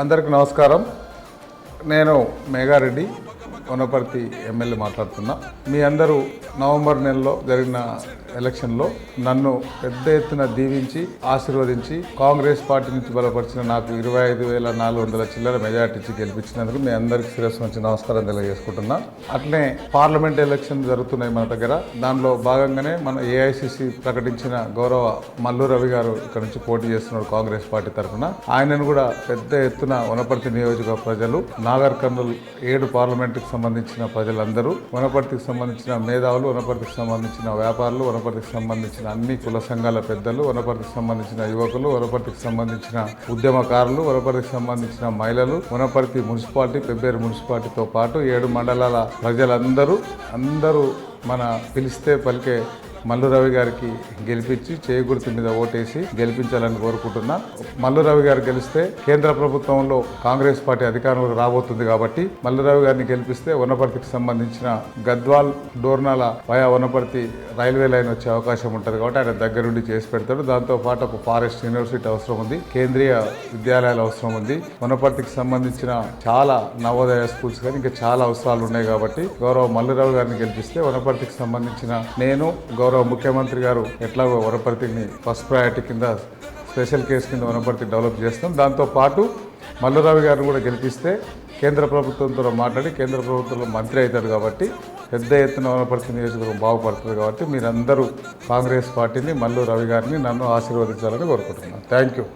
అందరికి నమస్కారం. నేను మేఘారెడ్డి వనపర్తి ఎమ్మెల్యే మాట్లాడుతున్నా. మీ అందరూ నవంబర్ నెలలో జరిగిన ఎలక్షన్లో నన్ను పెద్ద ఎత్తున దీవించి ఆశీర్వదించి కాంగ్రెస్ పార్టీ నుంచి బలపరిచిన నాకు ఇరవై ఐదు వేల నాలుగు వందల చిల్లర మెజార్టీ ఇచ్చి గెలిపించినందుకు మీ అందరికీ శిరస్సు నుంచి నమస్కారం తెలియజేసుకుంటున్నా. అట్లనే పార్లమెంట్ ఎలక్షన్ జరుగుతున్నాయి మన దగ్గర. దానిలో భాగంగానే మన ఏఐసిసి ప్రకటించిన గౌరవ మల్లు రవి గారు ఇక్కడ నుంచి పోటీ చేస్తున్నారు కాంగ్రెస్ పార్టీ తరఫున. ఆయనను కూడా పెద్ద ఎత్తున వనపర్తి నియోజక ప్రజలు నాగర్ కర్నూలు ఏడు పార్లమెంటుకు సంబంధించిన ప్రజలందరూ వనపర్తికి సంబంధించిన మేధావులు వనపర్తికి సంబంధించిన వ్యాపారులు వనపర్తికి సంబంధించిన అన్ని కుల సంఘాల పెద్దలు వనపర్తికి సంబంధించిన యువకులు వనపర్తికి సంబంధించిన ఉద్యమకారులు వనపర్తికి సంబంధించిన మహిళలు వనపర్తి మున్సిపాలిటీ పెబ్బేరు మున్సిపాలిటీతో పాటు ఏడు మండలాల ప్రజలందరూ అందరూ మన పిలిస్తే పలికే మల్లు రవి గారికి గెలిపించి చేగుర్తు మీద ఓటేసి గెలిపించాలని కోరుకుంటున్నా. మల్లు రవి గారు గెలిస్తే కేంద్ర ప్రభుత్వంలో కాంగ్రెస్ పార్టీ అధికారంలోకి రాబోతుంది కాబట్టి మల్లు రవి గారిని గెలిపిస్తే వనపర్తికి సంబంధించిన Gadwal Dornala via Wanaparthy railway line వచ్చే అవకాశం ఉంటుంది కాబట్టి ఆయన దగ్గరుండి చేసి పెడతాడు. దాంతో పాటు ఒక ఫారెస్ట్ యూనివర్సిటీ అవసరం ఉంది కేంద్రీయ విద్యాలయాలు అవసరం ఉంది. వనపర్తికి సంబంధించిన చాలా నవోదయ స్కూల్స్ కానీ ఇంకా చాలా అవసరాలు ఉన్నాయి కాబట్టి గౌరవ మల్లురావు గారిని గెలిపిస్తే వనపర్తికి సంబంధించిన నేను గౌరవ ముఖ్యమంత్రి గారు ఎట్లాగో వనపర్తిని ఫస్ట్ ప్రయారిటీ కింద స్పెషల్ కేసు కింద వనపర్తి డెవలప్ చేస్తాం. దాంతో పాటు మల్లురావు గారిని కూడా గెలిపిస్తే కేంద్ర ప్రభుత్వంతో మాట్లాడి కేంద్ర ప్రభుత్వంలో మంత్రి అవుతాడు కాబట్టి పెద్ద ఎత్తున వనపర్తి నియోజకవర్గం బాగుపడుతుంది కాబట్టి మీరందరూ కాంగ్రెస్ పార్టీని మల్లు రవి గారిని నన్ను ఆశీర్వదించాలని కోరుకుంటున్నాను. Thank you